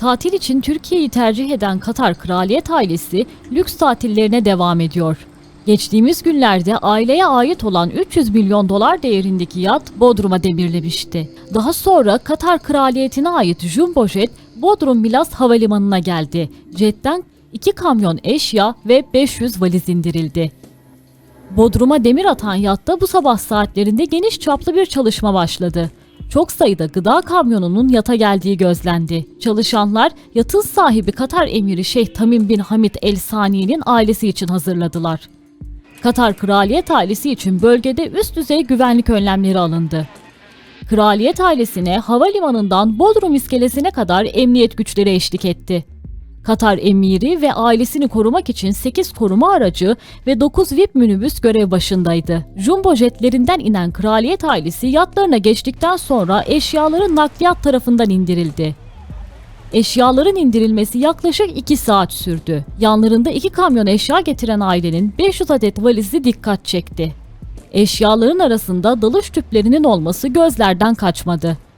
Tatil için Türkiye'yi tercih eden Katar kraliyet ailesi lüks tatillerine devam ediyor. Geçtiğimiz günlerde aileye ait olan 300 milyon dolar değerindeki yat Bodrum'a demirlemişti. Daha sonra Katar kraliyetine ait Jumbo Jet Bodrum Milas Havalimanı'na geldi. Jetten 2 kamyon eşya ve 500 valiz indirildi. Bodrum'a demir atan yatta bu sabah saatlerinde geniş çaplı bir çalışma başladı. Çok sayıda gıda kamyonunun yata geldiği gözlendi. Çalışanlar yatın sahibi Katar emiri Şeyh Tamim bin Hamid El Sani'nin ailesi için hazırladılar. Katar kraliyet ailesi için bölgede üst düzey güvenlik önlemleri alındı. Kraliyet ailesine havalimanından Bodrum iskelesine kadar emniyet güçleri eşlik etti. Katar emiri ve ailesini korumak için 8 koruma aracı ve 9 VIP minibüs görev başındaydı. Jumbo jetlerinden inen kraliyet ailesi yatlarına geçtikten sonra eşyaları nakliyat tarafından indirildi. Eşyaların indirilmesi yaklaşık 2 saat sürdü. Yanlarında 2 kamyon eşya getiren ailenin 500 adet valizi dikkat çekti. Eşyaların arasında dalış tüplerinin olması gözlerden kaçmadı.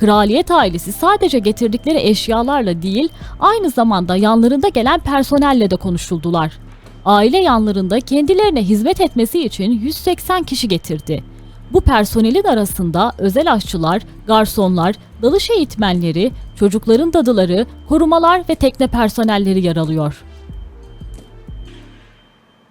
Kraliyet ailesi sadece getirdikleri eşyalarla değil, aynı zamanda yanlarında gelen personelle de konuşuldular. Aile yanlarında kendilerine hizmet etmesi için 180 kişi getirdi. Bu personelin arasında özel aşçılar, garsonlar, dalış eğitmenleri, çocukların dadıları, korumalar ve tekne personelleri yer alıyor.